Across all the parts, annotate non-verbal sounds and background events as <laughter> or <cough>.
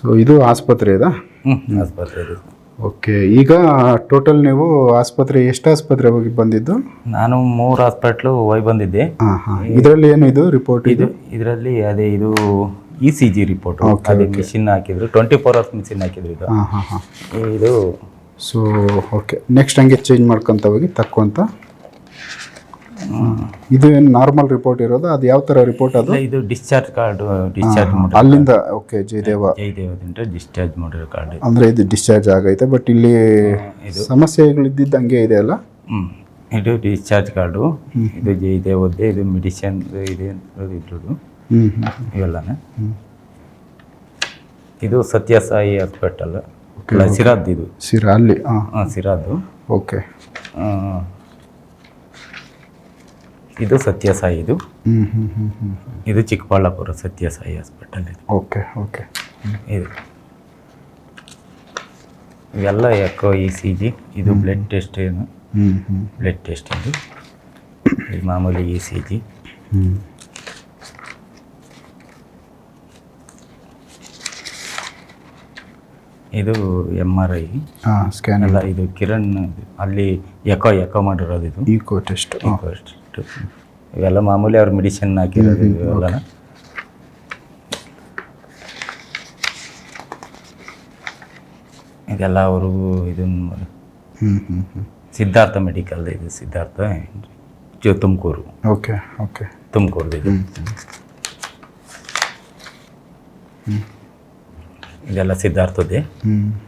So ಇದು ಆಸ್ಪತ್ರೆ ಇದಾ? ಆಸ್ಪತ್ರೆ ಇದು. ಓಕೆ ಈಗ ಟೋಟಲ್ ನೀವು ಆಸ್ಪತ್ರೆ ಎಷ್ಟು ಆಸ್ಪತ್ರೆ ಹೋಗಿ ಬಂದಿದ್ದು? ನಾನು ಮೂರು ಹಾಸ್ಪಿಟ್ಲು ಹೋಗಿ ಬಂದಿದ್ದೆ. ಹಾಂ ಹಾಂ. ಇದರಲ್ಲಿ ಏನು ಇದು ರಿಪೋರ್ಟ್ ಇದು? ಇದು ಇದರಲ್ಲಿ ಅದೇ ಇದು ಇ ಸಿ ಜಿ ರಿಪೋರ್ಟ್ ಅದೇ ಮಿಷಿನ್ ಹಾಕಿದ್ರು. ಟ್ವೆಂಟಿ ಫೋರ್ ಅವರ್ಸ್ ಮಿಷಿನ್ ಹಾಕಿದ್ರು ಇದು. ಹಾಂ ಹಾಂ ಹಾಂ. ಇದು ಸೊ ಓಕೆ ನೆಕ್ಸ್ಟ್ ಹಂಗೆ ಚೇಂಜ್ ಮಾಡ್ಕೊತ ಹೋಗಿ ತಕ್ಕೊಂತ ಇದು ಏನು ನಾರ್ಮಲ್ ರಿಪೋರ್ಟ್ ಇರೋದು? ಅದು ಯಾವ ಥರ ರಿಪೋರ್ಟ್ ಅದು? ಇದು ಡಿಸ್ಚಾರ್ಜ್ ಕಾರ್ಡ್ ಡಿಸ್ಚಾರ್ಜ್ ಮಾಡಿ ಅಲ್ಲಿಂದ ಓಕೆ ಜಯದೇವ. ಜಯದೇವದಿಂದ ಡಿಸ್ಚಾರ್ಜ್ ಮಾಡಿರೋ ಕಾರ್ಡ್ ಅಂದರೆ ಇದು ಡಿಸ್ಚಾರ್ಜ್ ಆಗೈತೆ ಬಟ್ ಇಲ್ಲಿ ಸಮಸ್ಯೆಗಳಿದ್ದಿದ್ದು ಹಾಗೆ ಇದೆ ಅಲ್ಲ? ಹ್ಞೂ ಇದು ಡಿಸ್ಚಾರ್ಜ್ ಕಾರ್ಡು ಇದು ಜಯದೇವದ್ದೇ ಇದು ಮೆಡಿಸಿನ್ ಇದೆ ಹ್ಞೂ ಹ್ಞೂ ಇವೆಲ್ಲನೇ. ಇದು ಸತ್ಯಸಾಯಿ ಹಾಸ್ಪಿಟಲ್ ಸಿರಾದ್ ಇದು ಸಿರಾ ಅಲ್ಲಿ ಹಾಂ. ಹಾಂ ಸಿರಾದು ಓಕೆ ಇದು ಸತ್ಯಸಾಯಿ ಇದು ಇದು ಚಿಕ್ಕಬಳ್ಳಾಪುರ ಸತ್ಯಸಾಯಿ ಹಾಸ್ಪಿಟಲ್ ಇದು. Okay okay. ಇದು. ಇವೆಲ್ಲ ಎಕೋ ಇ ಸಿ ಜಿ ಇದು ಬ್ಲಡ್ ಟೆಸ್ಟ್ ಏನು? ಬ್ಲಡ್ ಟೆಸ್ಟ್ ಇದು. ಇದು ಮಾಮೂಲಿ ಇ ಸಿ ಜಿ. ಇದು ಎಂ ಆರ್ ಐ ಸ್ಕ್ಯಾನ್ ಎಲ್ಲ ಇದು. ಕಿರಣ್ ಅಲ್ಲಿ ಎಕೋ ಎಕೋ ಮಾಡಿರೋದು ಇದು. Echo test echo test. ಇವೆಲ್ಲ ಮಾಮೂಲಿ ಅವ್ರ ಮೆಡಿಸಿನ್ ಹಾಕಿರೋದು ಇವೆಲ್ಲ ಇದೆಲ್ಲ ಅವರು ಇದನ್ನು ಸಿದ್ಧಾರ್ಥ ಮೆಡಿಕಲ್ ಇದು ಸಿದ್ಧಾರ್ಥ ಜೊ ತುಮಕೂರು. Okay okay. ತುಮಕೂರ್ದು ಇದು. ಇದೆಲ್ಲ ಸಿದ್ಧಾರ್ಥದ್ದೇ. ಹ್ಞೂ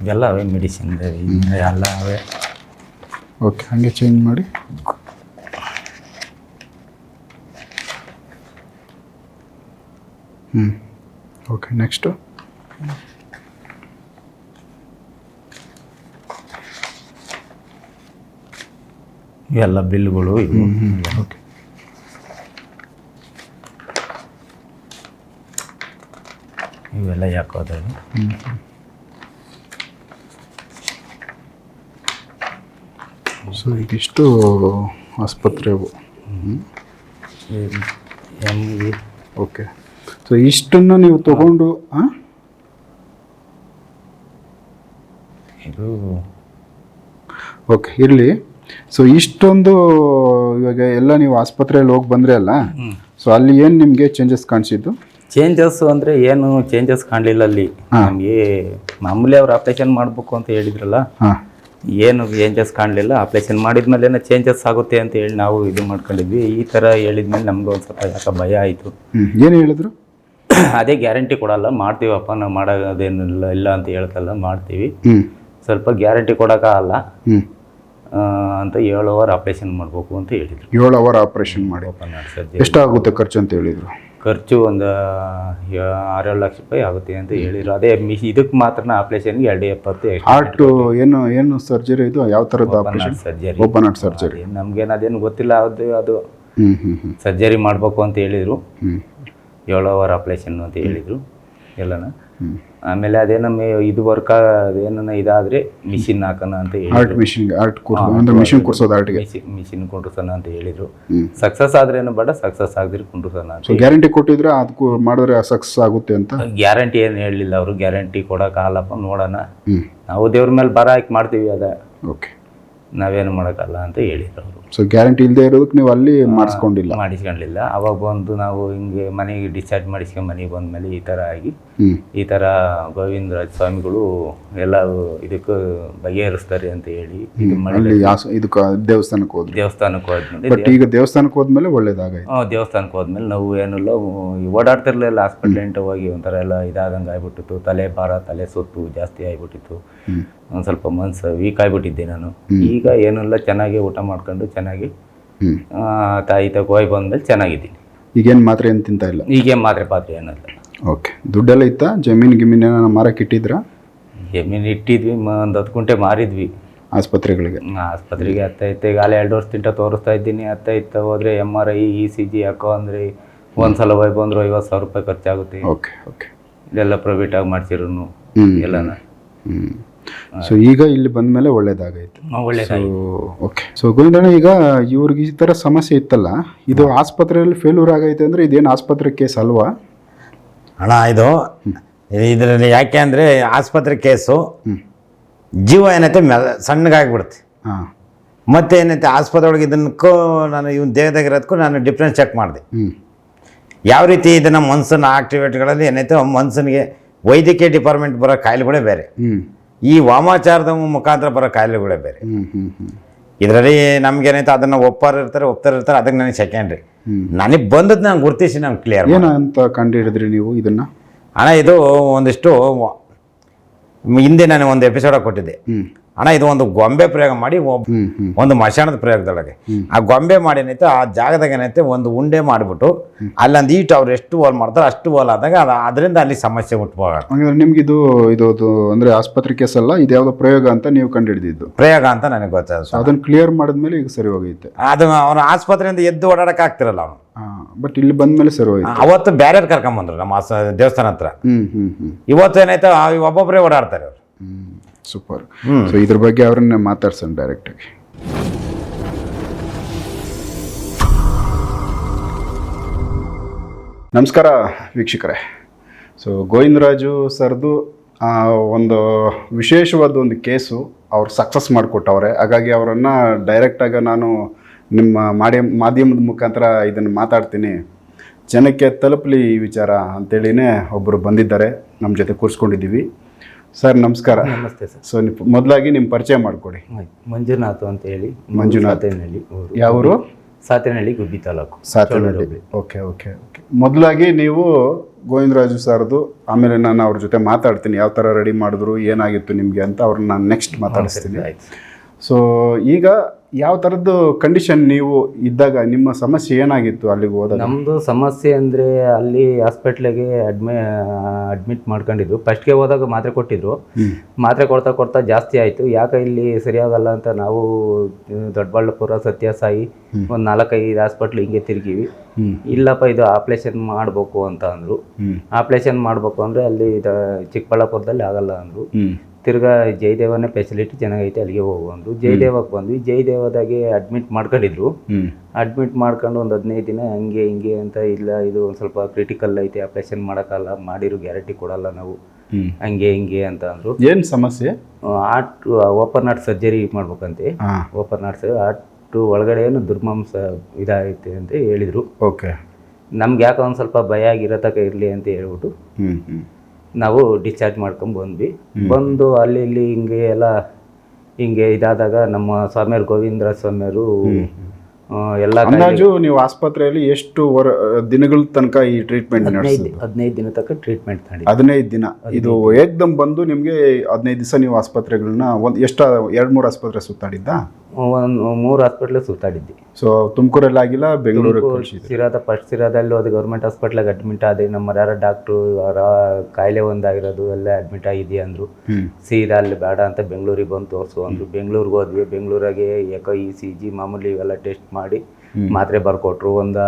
ಇವೆಲ್ಲ ಅವೇ ಮೆಡಿಸಿನ್ ಎಲ್ಲ ಅವೇ. ಓಕೆ ಹಾಗೆ ಚೇಂಜ್ ಮಾಡಿ. ಹ್ಞೂ ಓಕೆ ನೆಕ್ಸ್ಟು ಇವೆಲ್ಲ ಬಿಲ್ಗಳು ಓಕೆ ಇವೆಲ್ಲ. ಯಾಕೋದವು ಸೊ ಇದಿಷ್ಟು ಆಸ್ಪತ್ರೆವು ಎಂ ಇ ಓಕೆ ಸೊ ಇಷ್ಟನ್ನು ನೀವು ತಗೊಂಡು ಹಾಂ ಇದು ಓಕೆ ಇರಲಿ. ಸೊ ಇಷ್ಟೊಂದು ಇವಾಗ ಎಲ್ಲ ನೀವು ಆಸ್ಪತ್ರೆಯಲ್ಲಿ ಹೋಗಿ ಬಂದ್ರೆ ಅಲ್ಲ ಸೊ ಅಲ್ಲಿ ಏನು ನಿಮಗೆ ಚೇಂಜಸ್ ಕಾಣಿಸಿದ್ದು? ಚೇಂಜಸ್ ಅಂದರೆ ಏನು ಚೇಂಜಸ್ ಕಾಣಲಿಲ್ಲ ಅಲ್ಲಿ. ನಮಗೆ ಮಾಮೂಲಿ ಅವ್ರು ಆಪ್ರೇಷನ್ ಮಾಡಬೇಕು ಅಂತ ಹೇಳಿದ್ರಲ್ಲ ಹಾಂ. ಏನು ಚೇಂಜಸ್ ಕಾಣಲಿಲ್ಲ. ಆಪ್ರೇಷನ್ ಮಾಡಿದ್ಮೇಲೆ ಏನೋ ಚೇಂಜಸ್ ಆಗುತ್ತೆ ಅಂತ ಹೇಳಿ ನಾವು ಇದು ಮಾಡ್ಕೊಂಡಿದ್ವಿ. ಈ ಥರ ಹೇಳಿದ್ಮೇಲೆ ನಮ್ಗೆ ಒಂದು ಸ್ವಲ್ಪ ಯಾಕೆ ಭಯ ಆಯಿತು. ಏನು ಹೇಳಿದ್ರು? <clears throat> ಅದೇ ಗ್ಯಾರಂಟಿ ಕೊಡಲ್ಲ. ಮಾಡ್ತೀವಪ್ಪ ನಾವು ಮಾಡೋದೇನಿಲ್ಲ ಇಲ್ಲ ಅಂತ ಹೇಳ್ತಲ್ಲ ಮಾಡ್ತೀವಿ. ಸ್ವಲ್ಪ ಗ್ಯಾರಂಟಿ ಕೊಡೋಕ್ಕಾಗಲ್ಲ ಅಂತ ಏಳು ಅವರ್ ಆಪ್ರೇಷನ್ ಮಾಡಬೇಕು ಅಂತ ಹೇಳಿದ್ರು. ಏಳು ಅವರ್ ಆಪ್ರೇಷನ್ ಮಾಡಿ. ಎಷ್ಟಾಗುತ್ತೆ ಖರ್ಚು ಅಂತ ಹೇಳಿದ್ರು? ಖರ್ಚು ಒಂದು ಆರೇಳು ಲಕ್ಷ ರೂಪಾಯಿ ಆಗುತ್ತೆ ಅಂತ ಹೇಳಿದ್ರು. ಅದೇ ಮಿಶ್ ಇದಕ್ಕೆ ಮಾತ್ರ ಆಪ್ರೇಷನ್ಗೆ ಎರಡು ಎಪ್ಪತ್ತು ಹಾರ್ಟ್ ಏನು ಏನು ಸರ್ಜರಿ ಇದು? ಯಾವ ಥರದ operation surgery open heart surgery ನಮ್ಗೇನು ಅದೇನು ಗೊತ್ತಿಲ್ಲ ಅದು ಅದು ಸರ್ಜರಿ ಮಾಡಬೇಕು ಅಂತ ಹೇಳಿದರು. ಹ್ಞೂ ಏಳು ಅವರ್ ಆಪ್ರೇಷನ್ ಅಂತ ಹೇಳಿದರು ಎಲ್ಲನ. ಹ್ಞೂ ಆಮೇಲೆ ಅದೇ ನಮ್ಮ ಇದು ವರ್ಕ್ ಏನನ್ನ ಇದಾದ್ರೆ ಮಿಷಿನ್ ಹಾಕೋಣ ಅಂತ ಹೇಳಿ ಮಿಷಿನ್ ಅಂದ್ರೆ ಮಿಷಿನ್ ಕುಂಡ್ರಸೋಣ ಅಂತ ಹೇಳಿದ್ರು. ಸಕ್ಸೆಸ್ ಆದ್ರೇನು ಬೇಡ ಸಕ್ಸಸ್ ಆಗದ್ರೆ ಕುಂಡ್ರಸೋಣ ಸೊ ಅಂತ ಗ್ಯಾರಂಟಿ ಕೊಟ್ಟಿದ್ರೆ ಅದಕ್ಕೂ ಮಾಡಿದ್ರೆ ಸಕ್ಸಸ್ ಆಗುತ್ತೆ ಅಂತ? ಗ್ಯಾರಂಟಿ ಏನು ಹೇಳಲಿಲ್ಲ ಅವರು ಗ್ಯಾರಂಟಿ ಕೊಡೋಕ್ಕಾಗಲ್ಲಪ್ಪ ನೋಡೋಣ. ನಾವು ದೇವ್ರ ಮೇಲೆ ಬರ ಹಾಕಿ ಮಾಡ್ತೀವಿ ಅದ. ಓಕೆ ನಾವೇನು ಮಾಡೋಕ್ಕಲ್ಲ ಅಂತ ಹೇಳಿದ್ರು ಅವರು ಸೊ ಗ್ಯಾರಂಟಿ ಇಲ್ಲದೆ ಇರೋದಕ್ಕೆ ನೀವು ಅಲ್ಲಿ ಮಾಡಿಸ್ಕೊಂಡಿಲ್ಲ? ಮಾಡಿಸ್ಕೊಂಡಿಲ್ಲ. ಅವಾಗ ಬಂದು ನಾವು ಹಿಂಗೆ ಮನೆಗೆ ಡಿಸ್ಚಾರ್ಜ್ ಮಾಡಿಸ್ಕೊಂಡು ಮನೆಗೆ ಬಂದಮೇಲೆ ಈ ಥರ ಆಗಿ ಈ ಥರ ಗೋವಿಂದರಾಜ್ ಸ್ವಾಮಿಗಳು ಎಲ್ಲ ಇದಕ್ಕೆ ಬಗೆಹರಿಸ್ತಾರೆ ಅಂತ ಹೇಳಿ ಇದು ಮಾಡಿ ಅಲ್ಲಿ ಯಾಸ ಇದಕ್ಕೆ ದೇವಸ್ಥಾನಕ್ಕೆ ಹೋದ್ರಿ. ದೇವಸ್ಥಾನಕ್ಕೆ ಹೋದ್ಮೇಲೆ ಬಟ್ ಈಗ ದೇವಸ್ಥಾನಕ್ಕೆ ಹೋದ್ಮೇಲೆ ಒಳ್ಳೇದಾಗ ದೇವಸ್ಥಾನಕ್ಕೆ ಹೋದ್ಮೇಲೆ ನಾವು ಏನಿಲ್ಲ ಓಡಾಡ್ತಿರ್ಲಿಲ್ಲ ಹಾಸ್ಪಿಟ್ಲ್ ಎಂಟು ಹೋಗಿ ಒಂಥರ ಎಲ್ಲ ಇದಾದಂಗೆ ಆಗ್ಬಿಟ್ಟಿತ್ತು. ತಲೆ ಭಾರ ತಲೆ ಸುತ್ತು ಜಾಸ್ತಿ ಆಗ್ಬಿಟ್ಟಿತ್ತು. ಒಂದು ಸ್ವಲ್ಪ ಮನ್ಸು ವೀಕ್ ಆಗಿಬಿಟ್ಟಿದ್ದೆ ನಾನು. ಈಗ ಏನಿಲ್ಲ ಚೆನ್ನಾಗಿ ಊಟ ಮಾಡ್ಕೊಂಡು ಚೆನ್ನಾಗಿ ತಾಯಿ ತಗ ಹೋಗಿ ಬಂದಮೇಲೆ ಚೆನ್ನಾಗಿದ್ದೀನಿ. ಈಗೇನು ಮಾತ್ರ ಏನು ತಿಂತ ಇಲ್ಲ? ಈಗೇನು ಮಾತ್ರೆ ಪಾತ್ರೆ ಏನಲ್ಲ. ಓಕೆ. ದುಡ್ಡೆಲ್ಲ ಇತ್ತಾ? ಜಮೀನು ಗಿಮೀನು ಏನಾರ ಮಾರಕ್ಕೆ ಇಟ್ಟಿದ್ರಾ? ಜಮೀನು ಇಟ್ಟಿದ್ವಿ ಒಂದು ಹತ್ತು ಗುಂಟೆ ಮಾರಿದ್ವಿ. ಆಸ್ಪತ್ರೆಗಳಿಗೆ? ಆಸ್ಪತ್ರೆಗೆ ಅತ್ತ ಇತ್ತ ಈಗ ಅಲ್ಲಿ ಎರಡು ವರ್ಷ ತಿಂಟ ತೋರಿಸ್ತಾ ಇದ್ದೀನಿ. ಅತ್ತ ಇತ್ತ ಹೋದ್ರೆ M R I E C G ಹಾಕೋ ಅಂದರೆ ಒಂದು ಸಲ ಹೋಗಿ ಬಂದರು ಐವತ್ತು ಸಾವಿರ ರೂಪಾಯಿ ಖರ್ಚಾಗುತ್ತೆ. Okay okay. ಇದೆಲ್ಲ ಪ್ರೈವೇಟಾಗಿ ಮಾಡ್ಸಿರೋನು ಹ್ಞೂ ಎಲ್ಲನ. ಹ್ಞೂ ಸೊ ಈಗ ಇಲ್ಲಿ ಬಂದ್ಮೇಲೆ ಒಳ್ಳೇದಾಗೈತೆ ಒಳ್ಳೇದಾಗಿ ಓಕೆ ಸೊ ಗೋವಿಂದಣ್ಣ ಈಗ ಇವ್ರಿಗೆ ಈ ಥರ ಸಮಸ್ಯೆ ಇತ್ತಲ್ಲ ಇದು ಆಸ್ಪತ್ರೆಯಲ್ಲಿ ಫೇಲ್ಯೂರ್ ಆಗೈತೆ ಅಂದರೆ ಇದೇನು ಆಸ್ಪತ್ರೆ ಕೇಸ್ ಅಲ್ವಾ? ಅಣ್ಣ ಇದು ಇದರಲ್ಲಿ ಯಾಕೆ ಅಂದರೆ ಆಸ್ಪತ್ರೆ ಕೇಸು ಜೀವ ಏನೈತೆ ಮೆ ಸಣ್ಣಗಾಗ್ಬಿಡುತ್ತೆ. ಹಾಂ. ಮತ್ತೆ ಏನೈತೆ ಆಸ್ಪತ್ರೆ ಒಳಗೆ ಇದನ್ನಕ್ಕೂ ನಾನು ಇವನ್ ದೇಹದಾಗಿರೋದಕ್ಕೂ ನಾನು ಡಿಫ್ರೆನ್ಸ್ ಚೆಕ್ ಮಾಡಿದೆ. ಹ್ಞೂ ಯಾವ ರೀತಿ ಇದನ್ನು ಮನ್ಸನ್ನ ಆಕ್ಟಿವೇಟ್ಗಳಲ್ಲಿ ಏನೈತೆ ಮನ್ಸನಿಗೆ ವೈದ್ಯಕೀಯ ಡಿಪಾರ್ಟ್ಮೆಂಟ್ ಬರೋ ಕಾಯಿಲೆಗಳೇ ಬೇರೆ. ಹ್ಞೂ ಈ ವಾಮಾಚಾರದ ಮುಖಾಂತರ ಬರೋ ಕಾಯಿಲೆಗಳೇ ಬೇರೆ. ಇದರಲ್ಲಿ ನಮ್ಗೇನೈತೆ ಅದನ್ನು ಒಪ್ಪಾರ ಇರ್ತಾರೆ ಒಪ್ತಾರ ಇರ್ತಾರೆ ಅದಕ್ಕೆ ನನಗೆ ಸೆಕೆಂಡ್ರಿ. ನನಗೆ ಬಂದದ್ದು ನಾನು ಗುರುತಿಸಿ ನಾನು ಕ್ಲಿಯರ್ ಅಂತ ಕಂಡು ಹಿಡಿದ್ರಿ ನೀವು ಇದನ್ನ? ಅಣ್ಣ ಇದು ಒಂದಿಷ್ಟು ಹಿಂದೆ ನಾನು ಒಂದು ಎಪಿಸೋಡ ಕೊಟ್ಟಿದ್ದೆ. ಅಣ್ಣ ಇದು ಒಂದು ಗೊಂಬೆ ಪ್ರಯೋಗ ಮಾಡಿ ಒಂದು ಮಶಾನದ ಪ್ರಯೋಗದೊಳಗೆ. ಆ ಗೊಂಬೆ ಮಾಡಿ ಏನೈತೆ ಆ ಜಾಗದಾಗ ಏನೈತೆ ಒಂದು ಉಂಡೆ ಮಾಡಿಬಿಟ್ಟು ಅಲ್ಲೊಂದು ಈಟ್ ಅವ್ರು ಎಷ್ಟು ಹೋಲ್ ಮಾಡ್ತಾರೆ ಅಷ್ಟು ಹೋಲ್ ಆದಾಗ ಅದು ಅದರಿಂದ ಅಲ್ಲಿ ಸಮಸ್ಯೆ ಹುಟ್ಟುವಾಗ ನಿಮ್ಗಿದು ನಿಮ್ಗೆ ಇದು ಇದು ಅಂದ್ರೆ ಆಸ್ಪತ್ರೆ ಕೇಸ್ ಅಲ್ಲ ಇದು ಯಾವುದೋ ಪ್ರಯೋಗ ಅಂತ ನೀವು ಕಂಡು ಹಿಡಿದಿದ್ದು ಪ್ರಯೋಗ ಅಂತ ನನಗೆ ಗೊತ್ತಾಯ್ತು ಅದನ್ನ ಕ್ಲಿಯರ್ ಮಾಡಿದ್ಮೇಲೆ ಈಗ ಸರಿ ಹೋಗೈತೆ. ಅದು ಅವನು ಆಸ್ಪತ್ರೆಯಿಂದ ಎದ್ದು ಓಡಾಡಕ್ಕೆ ಆಗ್ತಿರಲ್ಲ ಅವನು. ಬಟ್ ಇಲ್ಲಿ ಬಂದ್ಮೇಲೆ ಸರಿ ಹೋಯ್ತು. ಅವತ್ತು ಬೇರೆ ಕರ್ಕೊಂಬಂದ್ರು ನಮ್ಮ ಆಸ್ ದೇವಸ್ಥಾನ ಹತ್ರ. ಹ್ಮ್ ಹ್ಮ್ ಹ್ಮ್. ಇವತ್ತು ಏನೈತೆ ಒಬ್ಬೊಬ್ಬರೇ ಓಡಾಡ್ತಾರೆ ಅವರು. ಸೂಪರ್ ಸೊ ಇದ್ರ ಬಗ್ಗೆ ಅವ್ರನ್ನ ಮಾತಾಡ್ಸೋಣ ಡೈರೆಕ್ಟಾಗಿ ನಮಸ್ಕಾರ ವೀಕ್ಷಕರೇ. ಸೊ ಗೋವಿಂದರಾಜು ಸರ್ದು ಒಂದು ವಿಶೇಷವಾದ ಒಂದು ಕೇಸು ಅವ್ರು ಸಕ್ಸಸ್ ಮಾಡಿಕೊಟ್ಟವ್ರೆ. ಹಾಗಾಗಿ ಅವರನ್ನು ಡೈರೆಕ್ಟಾಗಿ ನಾನು ನಿಮ್ಮ ಮಾಧ್ಯಮ ಮಾಧ್ಯಮದ ಮುಖಾಂತರ ಇದನ್ನು ಮಾತಾಡ್ತೀನಿ. ಜನಕ್ಕೆ ತಲುಪಲಿ ಈ ವಿಚಾರ ಅಂತೇಳಿನೇ ಒಬ್ಬರು ಬಂದಿದ್ದಾರೆ. ನಮ್ಮ ಜೊತೆ ಕೂರಿಸ್ಕೊಂಡಿದ್ದೀವಿ. ಸರ್ ನಮಸ್ಕಾರ. ನಮಸ್ತೆ ಸರ್. ಸೊ ಮೊದಲಾಗಿ ನಿಮ್ಮ ಪರಿಚಯ ಮಾಡಿಕೊಡಿ. ಮಂಜುನಾಥ್ ಅಂತ ಹೇಳಿ. ಮಂಜುನಾಥ್. ಯಾವರು ಊರು. ಯಾವ ಊರು? Sathenahalli Gubbi taluk. Sathenahalli. Okay okay okay. ಮೊದಲಾಗಿ ನೀವು ಗೋವಿಂದರಾಜು ಸರ್ದು ಆಮೇಲೆ ನಾನು ಅವ್ರ ಜೊತೆ ಮಾತಾಡ್ತೀನಿ. ಯಾವ ಥರ ರೆಡಿ ಮಾಡಿದ್ರು ಏನಾಗಿತ್ತು ನಿಮಗೆ ಅಂತ ಅವ್ರನ್ನ ನಾನು ನೆಕ್ಸ್ಟ್ ಮಾತಾಡಿಸ್ತೀನಿ. ಆಯ್ತು ಸೊ ಈಗ ಯಾವ ಥರದ್ದು ಕಂಡೀಷನ್ ನೀವು ಇದ್ದಾಗ ನಿಮ್ಮ ಸಮಸ್ಯೆ ಏನಾಗಿತ್ತು ಅಲ್ಲಿಗೆ ಹೋದಾಗ? ನಮ್ಮದು ಸಮಸ್ಯೆ ಅಂದರೆ ಅಲ್ಲಿ ಹಾಸ್ಪಿಟ್ಲಿಗೆ ಅಡ್ಮಿ ಅಡ್ಮಿಟ್ ಮಾಡ್ಕೊಂಡಿದ್ರು. ಫಸ್ಟ್ಗೆ ಹೋದಾಗ ಮಾತ್ರೆ ಕೊಟ್ಟಿದ್ರು. ಮಾತ್ರೆ ಕೊಡ್ತಾ ಕೊಡ್ತಾ ಜಾಸ್ತಿ ಆಯಿತು. ಯಾಕೆ ಇಲ್ಲಿ ಸರಿಯಾಗಲ್ಲ ಅಂತ ನಾವು ದೊಡ್ಡಬಳ್ಳಾಪುರ ಸತ್ಯಸಾಯಿ ಒಂದು ನಾಲ್ಕೈದು ಹಾಸ್ಪಿಟ್ಲ್ ಹಿಂಗೆ ತಿರುಗಿವಿ. ಇಲ್ಲಪ್ಪ ಇದು ಆಪ್ರೇಷನ್ ಮಾಡಬೇಕು ಅಂತ ಅಂದರು. ಆಪ್ರೇಷನ್ ಮಾಡಬೇಕು ಅಂದರೆ ಅಲ್ಲಿ ಚಿಕ್ಕಬಳ್ಳಾಪುರದಲ್ಲಿ ಆಗಲ್ಲ ಅಂದರು. ತಿರ್ಗಾ ಜಯದೇವನೇ ಫೆಸಿಲಿಟಿ ಚೆನ್ನಾಗೈತೆ ಅಲ್ಲಿಗೆ ಹೋಗು ಅಂದರು. ಜಯದೇವಕ್ಕೆ ಬಂದ್ವಿ. ಜಯದೇವದಾಗೆ ಅಡ್ಮಿಟ್ ಮಾಡ್ಕೊಂಡಿದ್ರು ಅಡ್ಮಿಟ್ ಮಾಡ್ಕೊಂಡು ಒಂದು ಹದಿನೈದು ದಿನ ಹಂಗೆ ಹಿಂಗೆ ಅಂತ ಇಲ್ಲ ಇದು ಒಂದು ಸ್ವಲ್ಪ ಕ್ರಿಟಿಕಲ್ ಐತೆ ಆಪ್ರೇಷನ್ ಮಾಡೋಕ್ಕಲ್ಲ ಮಾಡಿರೋ ಗ್ಯಾರಂಟಿ ಕೊಡಲ್ಲ ನಾವು. ಹಂಗೆ ಹಿಂಗೆ ಅಂತ ಅಂದರು. ಏನು ಸಮಸ್ಯೆ? ಆರ್ಟ್ ಓಪನ್ ಆರ್ಟ್ ಸರ್ಜರಿ ಮಾಡ್ಬೇಕಂತೆ. ಓಪನ್ ಹಾರ್ಟ್ ಆಟು ಒಳಗಡೆ ಏನು ದುರ್ಮಾಂಸ ಇದಾಗೈತೆ ಅಂತ ಹೇಳಿದರು. ಓಕೆ. ನಮ್ಗೆ ಯಾಕೆ ಒಂದು ಸ್ವಲ್ಪ ಭಯ ಆಗಿರತಕ್ಕ ಇರಲಿ ಅಂತ ಹೇಳ್ಬಿಟ್ಟು. ನಾವು ಡಿಸ್ಚಾರ್ಜ್ ಮಾಡ್ಕೊಂಡು ಬಂದ್ವಿ. ಬಂದು ಅಲ್ಲಿ ಇಲ್ಲಿ ಹಿಂಗೆ ಎಲ್ಲ ಹಿಂಗೆ ಇದಾದಾಗ ನಮ್ಮ ಸ್ವಾಮಿಯವ್ರು ಗೋವಿಂದ್ರ ಸ್ವಾಮಿಯವರು ಎಲ್ಲ ಅಂದಾಜು ನೀವು ಆಸ್ಪತ್ರೆಯಲ್ಲಿ ಎಷ್ಟು ವರ ದಿನಗಳ ತನಕ ಈ ಟ್ರೀಟ್ಮೆಂಟ್ ಹದಿನೈದು ದಿನ ತನಕ ಟ್ರೀಟ್ಮೆಂಟ್ ಹದಿನೈದು ದಿನ. ಇದು ಏಕ್ದಮ್ ಬಂದು ನಿಮಗೆ ಹದಿನೈದು ದಿವಸ ನೀವು ಆಸ್ಪತ್ರೆಗಳನ್ನ ಒಂದು ಎಷ್ಟು ಎರಡು ಮೂರು ಆಸ್ಪತ್ರೆ ಸುತ್ತಾಡಿದ್ದ? ಒಂದು ಮೂರು ಹಾಸ್ಪಿಟ್ಲ್ ಸುತ್ತಾಡಿದ್ವಿ. ಸೊ ತುಮಕೂರಲ್ಲಿ ಆಗಿಲ್ಲ ಬೆಂಗಳೂರು ಸಿರಾದ ಫಸ್ಟ್ ಸಿರಾದಲ್ಲಿ ಅದು ಗೌರ್ಮೆಂಟ್ ಹಾಸ್ಪಿಟ್ಲಾಗ ಅಡ್ಮಿಟ್ ಆದೆ ನಮ್ಮ ಯಾರ ಡಾಕ್ಟ್ರು ಅವರ ಕಾಯಿಲೆ ಒಂದಾಗಿರೋದು ಎಲ್ಲ ಅಡ್ಮಿಟ್ ಆಗಿದೆಯಾ ಅಂದರು. ಸೀರಾ ಅಲ್ಲಿ ಬೇಡ ಅಂತ ಬೆಂಗಳೂರಿಗೆ ಬಂದು ತೋರಿಸು ಅಂದರು. ಬೆಂಗಳೂರಿಗೆ ಹೋದ್ವಿ. ಬೆಂಗಳೂರಾಗೆ ಎಕೋ ಇ ಸಿ ಜಿ ಮಾಮೂಲಿ ಇವೆಲ್ಲ ಟೆಸ್ಟ್ ಮಾಡಿ ಮಾತ್ರೆ ಬರ್ಕೊಟ್ರು. ಒಂದು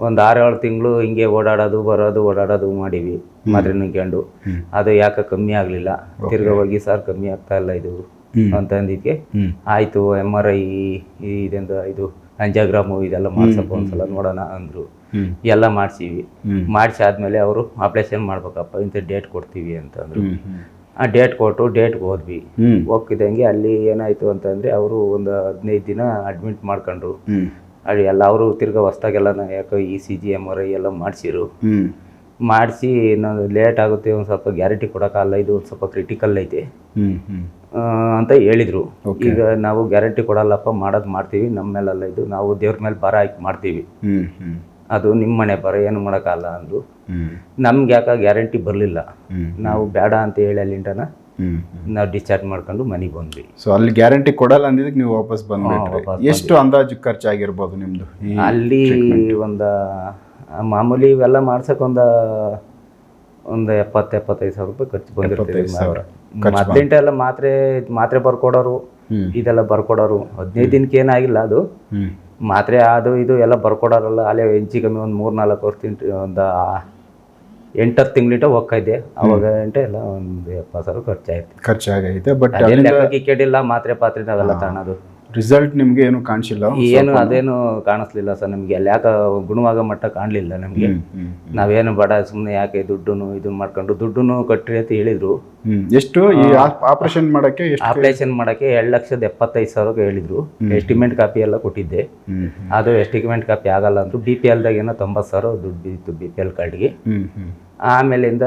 ಒಂದು ಆರ್ ಏಳು ತಿಂಗಳು ಹಿಂಗೆ ಓಡಾಡೋದು ಬರೋದು ಓಡಾಡೋದು ಮಾಡೀವಿ ಮಾತ್ರೆ ನುಂಗ್ಕೊಂಡು ಅದು ಯಾಕೆ ಕಮ್ಮಿ ಆಗಲಿಲ್ಲ. ತಿರ್ಗಾ ಹೋಗಿ ಸರ್ ಕಮ್ಮಿ ಆಗ್ತಾ ಇಲ್ಲ ಇದು. ಅಂತ ಅಂದಿದ್ದಕ್ಕೆ. ಆಯಿತು ಎಂ ಆರ್ ಐ ಇದೆಂದ ಇದು ಅಂಜಾಗ್ರಾಮು ಇದೆಲ್ಲ ಮಾಡ್ಸಪ್ಪ ಒಂದ್ಸಲ ನೋಡೋಣ ಅಂದರು. ಎಲ್ಲ ಮಾಡಿಸಿವಿ. ಮಾಡಿಸಿ ಆದಮೇಲೆ ಅವರು ಆಪ್ರೇಷನ್ ಮಾಡ್ಬೇಕಪ್ಪ ಇಂಥ ಡೇಟ್ ಕೊಡ್ತೀವಿ ಅಂತಂದರು ಆ ಡೇಟ್ ಕೊಟ್ಟು ಡೇಟ್ಗೆ ಹೋದ್ವಿ. ಹೋಗ್ತಿದ್ದಂಗೆ ಅಲ್ಲಿ ಏನಾಯಿತು ಅಂತಂದ್ರೆ ಅವರು ಒಂದು ಹದಿನೈದು ದಿನ ಅಡ್ಮಿಟ್ ಮಾಡ್ಕೊಂಡ್ರು. ಅಲ್ಲಿ ಎಲ್ಲ ಅವರು ತಿರ್ಗಾ ಹೊಸ್ದಾಗೆಲ್ಲ ಯಾಕೋ E C G M R I ಎಲ್ಲ ಮಾಡಿಸಿರು. ಮಾಡಿಸಿ ನಾನು ಲೇಟ್ ಆಗುತ್ತೆ ಒಂದು ಸ್ವಲ್ಪ ಗ್ಯಾರಂಟಿ ಕೊಡೋಕ್ಕಲ್ಲ ಇದು ಒಂದು ಸ್ವಲ್ಪ ಕ್ರಿಟಿಕಲ್ ಐತೆ. ಅಂತ ಹೇಳಿದರು. ಈಗ ನಾವು ಗ್ಯಾರಂಟಿ ಕೊಡಲ್ಲಪ್ಪ ಮಾಡೋದು ಮಾಡ್ತೀವಿ ನಮ್ಮ ಮೇಲೆಲ್ಲ ಇದು ನಾವು ದೇವ್ರ ಮೇಲೆ ಭಾರ ಹಾಕಿ ಮಾಡ್ತೀವಿ. ಅದು ನಿಮ್ಮ ಮನೆ ಬರ ಏನು ಮಾಡೋಕ್ಕಲ್ಲ ಅಂದರು ನಮ್ಗೆ ಯಾಕೆ ಗ್ಯಾರಂಟಿ ಬರಲಿಲ್ಲ. ನಾವು ಬೇಡ ಅಂತ ಹೇಳಿ ಅಲ್ಲಿಂದನ ನಾವು ಡಿಸ್ಚಾರ್ಜ್ ಮಾಡ್ಕೊಂಡು ಮನೆಗೆ ಬಂದ್ವಿ. ಸೊ ಅಲ್ಲಿ ಗ್ಯಾರಂಟಿ ಕೊಡಲ್ಲ ಅಂದಿದ್ದಕ್ಕೆ ನೀವು ವಾಪಸ್ ಬಂದ್ಬಿಟ್ರಿ. ಎಷ್ಟು ಅಂದಾಜು ಖರ್ಚಾಗಿರ್ಬೋದು ನಿಮ್ದು ಈ ಅಲ್ಲಿ ಒಂದು ಮಾಮೂಲಿ ಇವೆಲ್ಲ ಮಾಡ್ಸೋಕ್ಕೊಂದು ಒಂದು ಒಂದು ಎಪ್ಪತ್ತು ಎಪ್ಪತ್ತೈದು ಸಾವಿರ ರೂಪಾಯಿ ಖರ್ಚು ಬಂದಿರ್ತದೆ ಎಲ್ಲ ಮಾತ್ರೆ ಮಾತ್ರೆ ಬರ್ಕೊಡೋರು. ಇದೆಲ್ಲ ಬರ್ಕೊಡೋರು. ಹದಿನೈದು ದಿನಕ್ಕೆ ಏನಾಗಿಲ್ಲ ಅದು. ಮಾತ್ರೆ ಅದು ಇದು ಎಲ್ಲ ಬರ್ಕೊಡೋರಲ್ಲ ಅಲ್ಲೇ ಹೆಚ್ಚು ಕಮ್ಮಿ ಒಂದು ಮೂರು ನಾಲ್ಕು ವರ್ಷ ತಿಂಟು ಒಂದು ಎಂಟತ್ತು ತಿಂಗಳಿಂದ ಹೋಗ್ತಾ ಇದ್ದೆ ಅವಾಗ ಗಂಟೆ ಎಲ್ಲ ಒಂದು ಎಪ್ಪತ್ತು ಸಾವಿರ ಖರ್ಚಾಯ್ತು. ಖರ್ಚಾಗೈತೆ ಬಟ್ ಅದೇನು ಕೇಳಿಲ್ಲ ಮಾತ್ರೆ ಪಾತ್ರೆ ನಾವೆಲ್ಲ ತಗೊಳೋದು ರಿಸಲ್ಟ್ ನಿಮ್ಗೆ ಏನು ಕಾಣಿಸಿಲ್ಲ? ಏನು ಅದೇನು ಕಾಣಿಸ್ಲಿಲ್ಲ ಸರ್ ನಮಗೆ ಅಲ್ಲಿ ಯಾಕೆ ಗುಣವಾಗ ಮಟ್ಟ ಕಾಣಲಿಲ್ಲ ನಮಗೆ. ನಾವೇನು ಬಡ ಸುಮ್ಮನೆ ಯಾಕೆ ದುಡ್ಡುನು ಇದು ಮಾಡ್ಕೊಂಡು ದುಡ್ಡುನು ಕಟ್ಟ್ರಿ ಅಂತ ಹೇಳಿದ್ರು. ಎಷ್ಟು ಈ ಆಪರೇಷನ್ ಮಾಡಕ್ಕೆ ಆಪರೇಷನ್ ಮಾಡಕ್ಕೆ ಎರಡು ಲಕ್ಷದ ಎಪ್ಪತ್ತೈದು ಸಾವಿರ ಹೇಳಿದ್ರು. ಎಸ್ಟಿಮೇಟ್ ಕಾಪಿ ಎಲ್ಲ ಕೊಟ್ಟಿದ್ದೆ. ಅದು ಎಸ್ಟಿಮೇಟ್ ಕಾಪಿ ಆಗಲ್ಲ ಅಂದ್ರು. ಬಿ ಪಿ ಎಲ್ದಾಗ ಏನೋ ತೊಂಬತ್ತು ಸಾವಿರ ದುಡ್ಡು ಬಿತ್ತು ಬಿ ಪಿ ಎಲ್ ಕಾರ್ಡ್ಗೆ ಆಮೇಲಿಂದ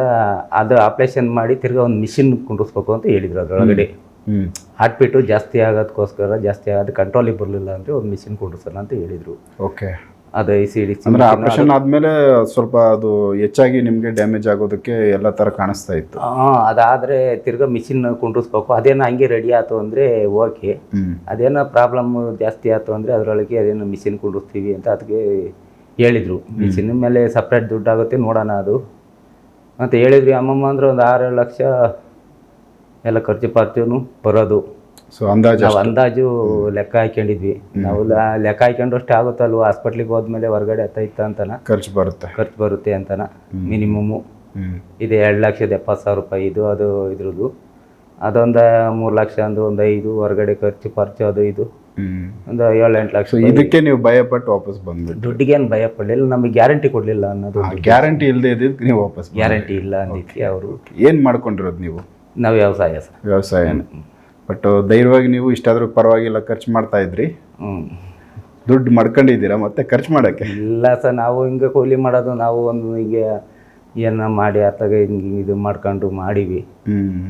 ಅದು ಆಪರೇಷನ್ ಮಾಡಿ ತಿರ್ಗಾ ಒಂದು ಮಿಷಿನ್ ಕುಂಡಿಸ್ಬೇಕು ಅಂತ ಹೇಳಿದ್ರು ಅದರೊಳಗಡೆ. ಹಾರ್ಟ್ ಬೀಟು ಜಾಸ್ತಿ ಆಗೋದಕ್ಕೋಸ್ಕರ ಜಾಸ್ತಿ ಆಗೋದು ಕಂಟ್ರೋಲಿಗೆ ಬರಲಿಲ್ಲ ಅಂದರೆ ಒಂದು ಮಿಷಿನ್ ಕೊಡಿಸಲ್ಲ ಅಂತ ಹೇಳಿದರು. ಓಕೆ ಅದು ಐ ಸಿ ಡಿ ಅಂದರೆ ಆಪರೇಷನ್ ಆದಮೇಲೆ ಸ್ವಲ್ಪ ಅದು ಹೆಚ್ಚಾಗಿ ನಿಮಗೆ ಡ್ಯಾಮೇಜ್ ಆಗೋದಕ್ಕೆ ಎಲ್ಲ ಥರ ಕಾಣಿಸ್ತಾ ಇತ್ತು. ಹಾಂ ಅದಾದರೆ ತಿರ್ಗಾ ಮಿಷಿನ್ ಕುಂಡ್ರಿಸ್ಬೇಕು. ಅದೇನೋ ಹಂಗೆ ರೆಡಿ ಆಯ್ತು ಅಂದರೆ ಓಕೆ ಅದೇನೋ ಪ್ರಾಬ್ಲಮ್ ಜಾಸ್ತಿ ಆಯ್ತು ಅಂದರೆ ಅದರೊಳಗೆ ಅದೇನೋ ಮಿಷಿನ್ ಕುಂಡಿಸ್ತೀವಿ ಅಂತ ಅದಕ್ಕೆ ಹೇಳಿದರು. ಮಿಷಿನ್ ಮೇಲೆ ಸಪ್ರೇಟ್ ದುಡ್ಡಾಗುತ್ತೆ ನೋಡೋಣ ಅದು. ಅಂತ ಹೇಳಿದ್ರಿ ಅಮ್ಮಮ್ಮ ಅಂದ್ರೆ ಒಂದು ಆರು ಏಳು ಲಕ್ಷ ಎಲ್ಲ ಖರ್ಚು ಪಾರ್ಚುನು ಬರೋದು. ಸೊ ಅಂದಾಜು ನಾವು ಅಂದಾಜು ಲೆಕ್ಕ ಹಾಕೊಂಡಿದ್ವಿ ನಾವು ಲೆಕ್ಕ ಹಾಕೊಂಡು ಹಾಕೊಂಡಷ್ಟು ಆಗುತ್ತಲ್ವ? ಹಾಸ್ಪಿಟ್ಲಿಗೆ ಹೋದ್ಮೇಲೆ ಹೊರಗಡೆ ಇತ್ತ ಅಂತನ? ಖರ್ಚು ಬರುತ್ತೆ. ಖರ್ಚು ಬರುತ್ತೆ ಅಂತನ? ಮಿನಿಮಮ್ಮು ಇದು ಎರಡು ಲಕ್ಷದ ಎಪ್ಪತ್ತು ಸಾವಿರ ರೂಪಾಯಿ ಇದು ಅದು ಇದ್ರದ್ದು. ಅದೊಂದು ಮೂರು ಲಕ್ಷ ಅಂದ್ರೆ ಒಂದು ಐದು ಹೊರಗಡೆ ಖರ್ಚು ಪರ್ಚು ಅದು ಇದು. ಒಂದು ಏಳು ಎಂಟು ಲಕ್ಷ ಇದಕ್ಕೆ ನೀವು ಭಯಪಟ್ಟು ವಾಪಸ್ ಬಂದ್ಬಿಟ್ಟು ದುಡ್ಡಿಗೇನು ಭಯ ಪಡಲಿಲ್ಲ ನಮಗೆ ಗ್ಯಾರಂಟಿ ಕೊಡಲಿಲ್ಲ ಅನ್ನೋದು ಗ್ಯಾರಂಟಿ ಇಲ್ಲದೆ ಇದ್ದಿದ್ದು ನೀವು ವಾಪಸ್ ಗ್ಯಾರಂಟಿ ಇಲ್ಲ ಅಂದಿದ್ದಕ್ಕೆ ಅವರು. ಏನು ಮಾಡ್ಕೊಂಡಿರೋದು ನೀವು? ನಾವು ವ್ಯವಸಾಯ ಸರ್. ವ್ಯವಸಾಯನೇ ಬಟ್ ಧೈರ್ಯವಾಗಿ ನೀವು ಇಷ್ಟಾದರೂ ಪರವಾಗಿಲ್ಲ ಖರ್ಚು ಮಾಡ್ತಾ ಇದ್ರಿ. ಹ್ಞೂ ದುಡ್ಡು ಮಾಡ್ಕೊಂಡಿದ್ದೀರಾ ಮತ್ತೆ ಖರ್ಚು ಮಾಡೋಕ್ಕೆ? ಇಲ್ಲ ಸರ್ ನಾವು ಹಿಂಗೆ ಕೂಲಿ ಮಾಡೋದು ನಾವು ಒಂದು ಹೀಗೆ ಏನ ಮಾಡಿ ಅತ್ತಾಗ ಹಿಂಗೆ ಇದು ಮಾಡ್ಕೊಂಡು ಮಾಡಿವಿ.